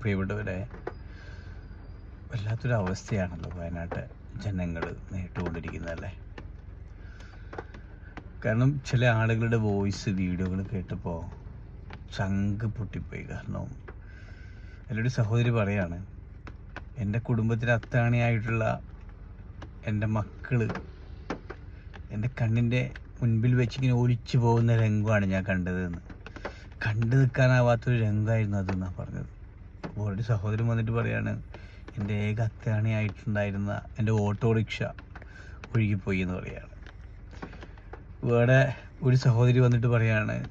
പ്രിയപ്പെട്ടവരെ വല്ലാത്തൊരു അവസ്ഥയാണല്ലോ വയനാട്ട് ജനങ്ങൾ നേരിട്ടുകൊണ്ടിരിക്കുന്നതല്ലേ? കാരണം ചില ആളുകളുടെ വോയിസ് വീഡിയോകൾ കേട്ടപ്പോൾ ചങ്ക് പൊട്ടിപ്പോയി. കാരണം അതിലൊരു സഹോദരി പറയാണ് എന്റെ കുടുംബത്തിന് അത്താണിയായിട്ടുള്ള എന്റെ മക്കൾ എന്റെ കണ്ണിന്റെ മുൻപിൽ വെച്ചിങ്ങനെ ഒലിച്ചു പോകുന്ന രംഗമാണ് ഞാൻ കണ്ടതെന്ന്. കണ്ടു നിൽക്കാനാവാത്തൊരു രംഗമായിരുന്നു അതെന്നാണ് പറഞ്ഞത്. ഒരു സഹോദരൻ വന്നിട്ട് പറയാണ് എന്റെ ഏക അത്താണിയായിട്ടുണ്ടായിരുന്ന എന്റെ ഓട്ടോറിക്ഷ ഒഴുകിപ്പോയി എന്ന് പറയാണ്. വേറെ ഒരു സഹോദരി വന്നിട്ട് പറയാണ്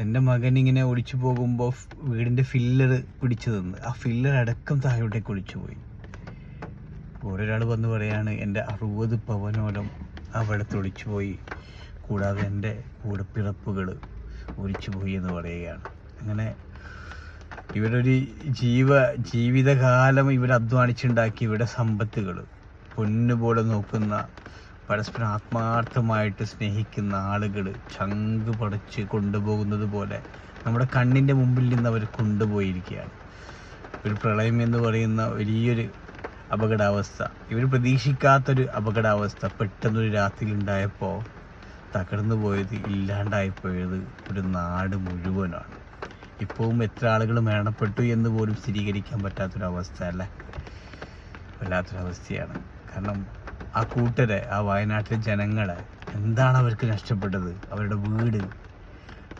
എന്റെ മകൻ ഇങ്ങനെ ഒളിച്ചു പോകുമ്പോൾ വീടിന്റെ ഫില്ലർ പിടിച്ചു തന്ന്. ആ ഫില്ലർ അടക്കം താഴോട്ടേക്ക് ഒളിച്ചു പോയി. ഓരോരാൾ വന്ന് പറയാണ് എന്റെ അറുപത് പവനോളം അവിടെ തൊളിച്ചു പോയി. കൂടാതെ എന്റെ കൂടപ്പിറപ്പുകൾ ഒലിച്ചു പോയി എന്ന് പറയുകയാണ്. അങ്ങനെ ഇവരൊരു ജീവ ജീവിതകാലം ഇവർ അധ്വാനിച്ചുണ്ടാക്കി ഇവരുടെ സമ്പത്തുകൾ. പൊന്നുപോലെ നോക്കുന്ന പരസ്പരം ആത്മാർത്ഥമായിട്ട് സ്നേഹിക്കുന്ന ആളുകൾ ചങ്ക് പടച്ച് കൊണ്ടുപോകുന്നത് പോലെ നമ്മുടെ കണ്ണിന്റെ മുമ്പിൽ നിന്ന് അവർ കൊണ്ടുപോയിരിക്കുകയാണ്. ഒരു പ്രളയം എന്ന് പറയുന്ന വലിയൊരു അപകടാവസ്ഥ. ഇവർ പ്രതീക്ഷിക്കാത്തൊരു അപകടാവസ്ഥ പെട്ടെന്നൊരു രാത്രി ഉണ്ടായപ്പോൾ തകർന്നു പോയത് ഇല്ലാണ്ടായിപ്പോയത് ഒരു നാട് മുഴുവനാണ്. ഇപ്പോഴും എത്ര ആളുകൾ മരണപ്പെട്ടു എന്ന് പോലും സ്ഥിരീകരിക്കാൻ പറ്റാത്തൊരവസ്ഥ അല്ലേ? വല്ലാത്തൊരവസ്ഥയാണ്. കാരണം ആ കൂട്ടരെ ആ വയനാട്ടിലെ ജനങ്ങളെ എന്താണ് അവർക്ക് നഷ്ടപ്പെട്ടത്? അവരുടെ വീട്.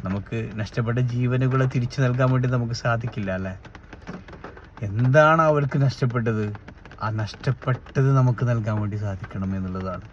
നമുക്ക് നഷ്ടപ്പെട്ട ജീവനുകളെ തിരിച്ചു നൽകാൻ വേണ്ടി നമുക്ക് സാധിക്കില്ല അല്ലേ? എന്താണ് അവർക്ക് നഷ്ടപ്പെട്ടത്? ആ നഷ്ടപ്പെട്ടത് നമുക്ക് നൽകാൻ വേണ്ടി സാധിക്കണം എന്നുള്ളതാണ്.